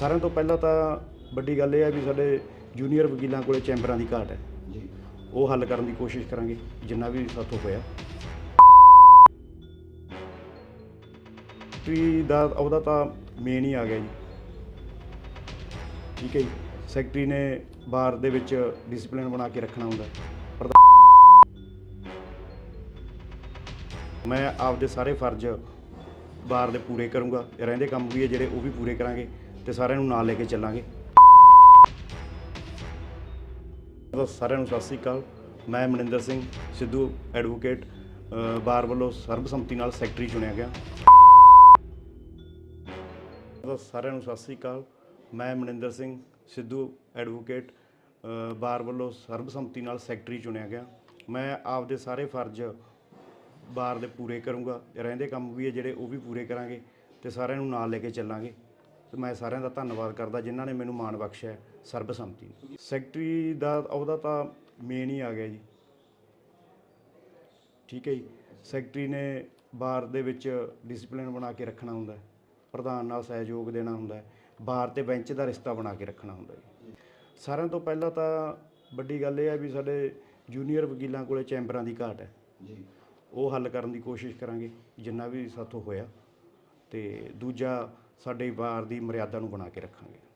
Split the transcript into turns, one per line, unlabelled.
ਸਾਰਿਆਂ ਤੋਂ ਪਹਿਲਾਂ ਤਾਂ ਵੱਡੀ ਗੱਲ ਇਹ ਹੈ ਵੀ ਸਾਡੇ ਜੂਨੀਅਰ ਵਕੀਲਾਂ ਕੋਲੇ ਚੈਂਬਰਾਂ ਦੀ ਘਾਟ ਹੈ।
ਜੀ।
ਉਹ ਹੱਲ ਕਰਨ ਦੀ ਕੋਸ਼ਿਸ਼ ਕਰਾਂਗੇ ਜਿੰਨਾ ਵੀ ਸਾਥੋਂ ਹੋਇਆ। ਵੀ ਦਾ ਉਹਦਾ ਤਾਂ ਮੇਨ ਹੀ ਆ ਗਿਆ ਜੀ। ਠੀਕ ਹੈ ਜੀ। ਸੈਕਟਰੀ ਨੇ ਬਾਰ ਦੇ ਵਿੱਚ ਡਿਸਪਲਿਨ ਬਣਾ ਕੇ ਰੱਖਣਾ ਹੁੰਦਾ। ਮੈਂ ਆਪਦੇ ਸਾਰੇ ਫਰਜ਼ ਬਾਰ ਦੇ ਪੂਰੇ ਕਰੂੰਗਾ। ਰਹਿੰਦੇ ਕੰਮ ਵੀ ਹੈ ਜਿਹੜੇ ਉਹ ਵੀ ਪੂਰੇ ਕਰਾਂਗੇ। ਤੇ ਸਾਰਿਆਂ ਨੂੰ ਨਾਲ ਲੈ ਕੇ ਚੱਲਾਂਗੇ। ਸਾਰਿਆਂ ਨੂੰ ਸਤਿ ਸ੍ਰੀ ਅਕਾਲ। ਮੈਂ ਮਨਿੰਦਰ ਸਿੰਘ, ਸਿੱਧੂ ਐਡਵੋਕੇਟ ਬਾਰ ਵੱਲੋਂ ਸਰਬਸੰਮਤੀ ਨਾਲ ਸੈਕਟਰੀ ਚੁਣਿਆ ਗਿਆ। ਸਾਰਿਆਂ ਨੂੰ ਸਤਿ ਸ੍ਰੀ ਅਕਾਲ। ਮੈਂ ਮਨਿੰਦਰ ਸਿੰਘ, ਸਿੱਧੂ ਐਡਵੋਕੇਟ ਬਾਰ ਵੱਲੋਂ ਸਰਬਸੰਮਤੀ ਨਾਲ ਸੈਕਟਰੀ ਚੁਣਿਆ ਗਿਆ। ਮੈਂ ਆਪਦੇ ਸਾਰੇ ਫਰਜ਼ ਬਾਰ ਦੇ ਪੂਰੇ ਕਰੂੰਗਾ। ਰਹਿੰਦੇ ਕੰਮ ਵੀ ਹੈ ਜਿਹੜੇ, ਉਹ ਵੀ ਪੂਰੇ ਕਰਾਂਗੇ ਤੇ ਸਾਰਿਆਂ ਨੂੰ ਨਾਲ ਲੈ ਕੇ ਚੱਲਾਂਗੇ। ਤੇ ਮੈਂ ਸਾਰਿਆਂ ਦਾ ਧੰਨਵਾਦ ਕਰਦਾ ਜਿਨ੍ਹਾਂ ਨੇ ਮੈਨੂੰ ਮਾਣ ਬਖਸ਼ਿਆ ਸਰਬਸੰਮਤੀ ਨੂੰ। ਸੈਕਟਰੀ ਦਾ ਉਹਦਾ ਤਾਂ ਮੇਨ ਹੀ ਆ ਗਿਆ ਜੀ। ਠੀਕ ਹੈ ਜੀ। ਸੈਕਟਰੀ ਨੇ ਬਾਰ ਦੇ ਵਿੱਚ ਡਿਸਪਲਿਨ ਬਣਾ ਕੇ ਰੱਖਣਾ ਹੁੰਦਾ ਹੈ। ਪ੍ਰਧਾਨ ਨਾਲ ਸਹਿਯੋਗ ਦੇਣਾ ਹੁੰਦਾ ਹੈ। ਬਾਰ ਤੇ ਬੈਂਚ ਦਾ ਰਿਸ਼ਤਾ ਬਣਾ ਕੇ ਰੱਖਣਾ ਹੁੰਦਾ ਹੈ ਸਾਰਿਆਂ ਤੋਂ ਪਹਿਲਾਂ ਤਾਂ ਵੱਡੀ ਗੱਲ ਇਹ ਹੈ ਵੀ ਸਾਡੇ ਜੂਨੀਅਰ ਵਕੀਲਾਂ ਕੋਲੇ ਚੈਂਬਰਾਂ ਦੀ ਘਾਟ ਹੈ।
ਜੀ।
ਉਹ ਹੱਲ ਕਰਨ ਦੀ ਕੋਸ਼ਿਸ਼ ਕਰਾਂਗੇ ਜਿੰਨਾ ਵੀ ਸਾਥੋਂ ਹੋਇਆ। ਤੇ ਦੂਜਾ ਸਾਡੇ ਵਾਰ ਦੀ ਮਰਿਆਦਾ ਨੂੰ ਬਣਾ ਕੇ ਰੱਖਾਂਗੇ।